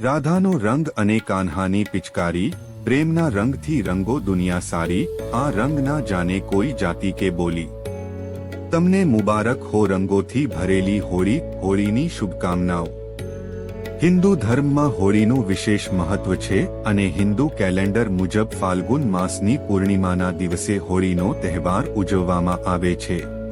રાધાનો રંગ અને કાન્હાની પિચકારી, પ્રેમના રંગથી રંગો દુનિયા સારી, આ રંગ ના જાને કોઈ જાતિ કે બોલી. તમને મુબારક હો રંગોથી ભરેલી હોળી, હોળીની શુભકામનાઓ. હિન્દુ ધર્મમાં હોળીનું વિશેષ મહત્વ છે અને હિન્દુ કેલેન્ડર મુજબ ફાલ્ગુન માસની પૂર્ણિમાના દિવસે હોળીનો તહેવાર ઉજવવામાં આવે છે.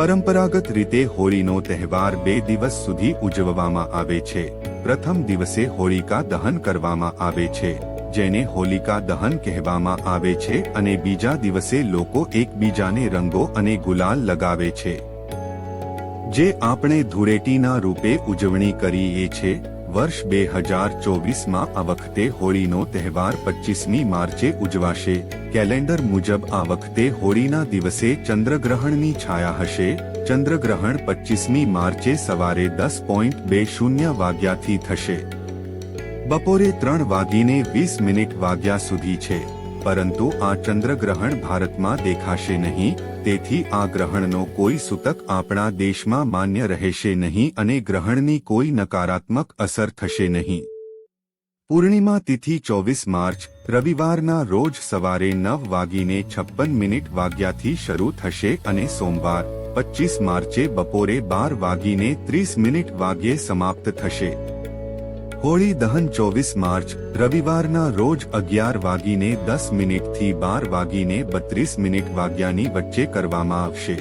પરંપરાગત રીતે હોળીનો તહેવાર બે દિવસ સુધી ઉજવવામાં આવે છે. પ્રથમ દિવસે હોળિકા દહન કરવામાં આવે છે, જેને હોલિકા દહન કહેવામાં આવે છે અને બીજા દિવસે લોકો એકબીજાને રંગો અને ગુલાલ લગાવે છે. જે આપણે ધૂળેટીના રૂપે ઉજવણી કરીએ છે વર્ષ બે હજાર ચોવીસમાં આ વખતે હોળીનો તહેવાર પચીસમી માર્ચે ઉજવાશે. કેલેન્ડર મુજબ આ વખતે હોળીના દિવસે ચંદ્રગ્રહણની છાયા હશે. ચંદ્રગ્રહણ પચીસમી માર્ચે સવારે દસ પોઈન્ટ બે શૂન્ય વાગ્યાથી થશે. બપોરે ત્રણ વાગીને વીસ મિનિટ વાગ્યા સુધી છે. પરંતુ આ ચંદ્રગ્રહણ ભારતમાં દેખાશે નહીં, તેથી આ ગ્રહણનો કોઈ સૂતક આપણા દેશમાં માન્ય રહેશે નહીં અને ગ્રહણની કોઈ નકારાત્મક અસર થશે નહીં. પૂર્ણિમા તિથિ ચોવીસ માર્ચ, રવિવારના રોજ સવારે નવ વાગીને છપ્પન મિનિટ વાગ્યાથી શરૂ થશે અને સોમવાર પચીસ માર્ચે બપોરે બાર વાગીને ત્રીસ મિનિટ વાગ્યે સમાપ્ત થશે. હોળી દહન ચોવીસ માર્ચ, રવિવારના રોજ અગિયાર વાગીને દસ મિનિટથી બાર વાગીને બત્રીસ મિનિટ વાગ્યાની વચ્ચે કરવામાં આવશે.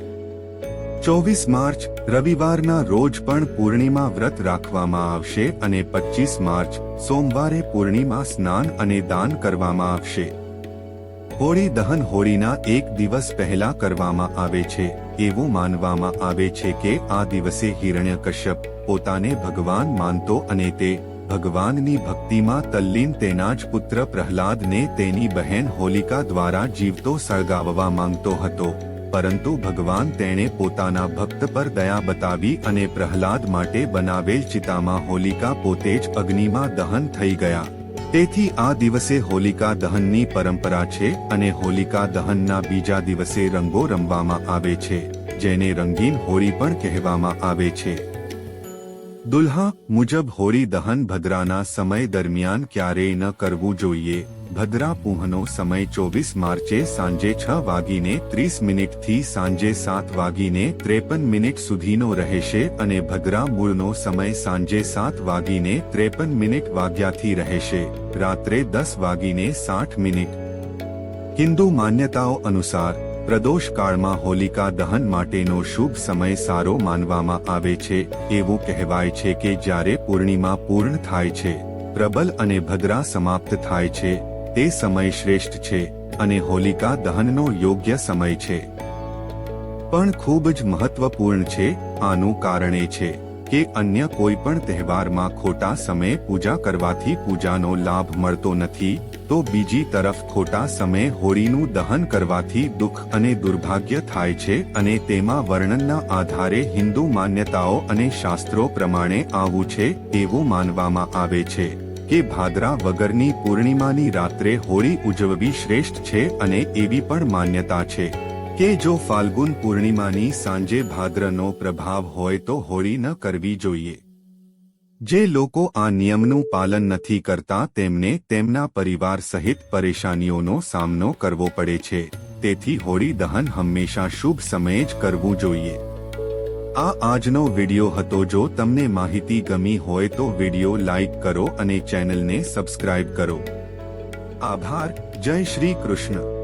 ચોવીસ માર્ચ, રવિવારના રોજ પણ પૂર્ણિમા વ્રત રાખવામાં આવશે અને પચીસ માર્ચ, સોમવારે પૂર્ણિમા સ્નાન અને દાન કરવામાં આવશે. હોળી દહન હોળીના એક દિવસ પહેલા કરવામાં આવે છે, એવું માનવામાં આવે છે કે આ દિવસે હિરણ્યકશ્યપ પોતાને ભગવાન માનતો અને તે ભગવાનની ભક્તિમાં તલ્લીન તેના જ પુત્ર પ્રહલાદને તેની બહેન હોલિકા દ્વારા જીવતો સળગાવવા માંગતો હતો. પરંતુ ભગવાન તેણે પોતાના ભક્ત પર દયા બતાવી અને પ્રહલાદ માટે બનાવેલ ચિતામાં હોલિકા પોતે જ અગ્નિમાં દહન થઈ ગયા. તેથી આ દિવસે હોલિકા દહનની પરંપરા છે અને હોલિકા દહનના બીજા દિવસે રંગો રમવામાં આવે છે, જેને રંગીન હોળી પણ કહેવામાં આવે છે. દુલ્હા મુજબ હોરી દહન ભદ્રાના સમય દરમિયાન ક્યારેય ન કરવું જોઈએ. ભદ્રા પૂહનો સમય ચોવીસ માર્ચે સાંજે છ વાગીને ત્રીસ મિનિટથી સાંજે સાત વાગીને ત્રેપન મિનિટ સુધીનો રહેશે અને ભદ્રા મૂળનો સમય સાંજે સાત વાગીને ત્રેપન મિનિટ વાગ્યાથી રહેશે. રાત્રે દસ વાગીને સાઠ મિનિટ. હિન્દુ માન્યતાઓ અનુસાર પ્રદોષ કાળમાં હોલિકા દહન માટેનો શુભ સમય સારો માનવામાં આવે છે, એવું કહેવાય છે કે જ્યારે પૂર્ણિમા પૂર્ણ થાય છે, પ્રબલ અને ભદ્રા સમાપ્ત થાય છે, તે સમય શ્રેષ્ઠ છે અને હોલિકા દહનનો યોગ્ય સમય છે. પણ ખૂબ જ મહત્વપૂર્ણ છે, આનું કારણ એ છે કે અન્ય કોઈ પણ તહેવારમાં ખોટા સમયે પૂજા કરવાથી પૂજાનો લાભ મળતો નથી તો બીજી તરફ ખોટા સમયે હોળીનું દહન કરવાથી દુઃખ અને દુર્ભાગ્ય થાય છે અને તેમાં વર્ણનના આધારે હિન્દુ માન્યતાઓ અને શાસ્ત્રો પ્રમાણે આવું છે એવું માનવામાં આવે છે કે ભાદરા વગરની પૂર્ણિમાની રાત્રે હોળી ઉજવવી શ્રેષ્ઠ છે અને એવી પણ માન્યતા છે કે જો ફાલ્ગુન પૂર્ણિમાની સાંજે ભાદ્રનો પ્રભાવ હોય તો હોળી ન કરવી જોઈએ. જે લોકો આ નિયમનું પાલન નથી કરતા તેમને તેમના પરિવાર સહિત પરેશાનીઓનો સામનો કરવો પડે છે. તેથી હોળી દહન હંમેશા શુભ સમયે જ કરવું જોઈએ. આ આજનો વિડિયો હતો. જો તમને માહિતી ગમી હોય તો વિડિયો લાઇક કરો અને ચેનલને સબસ્ક્રાઇબ કરો. આભાર. જય શ્રી કૃષ્ણ.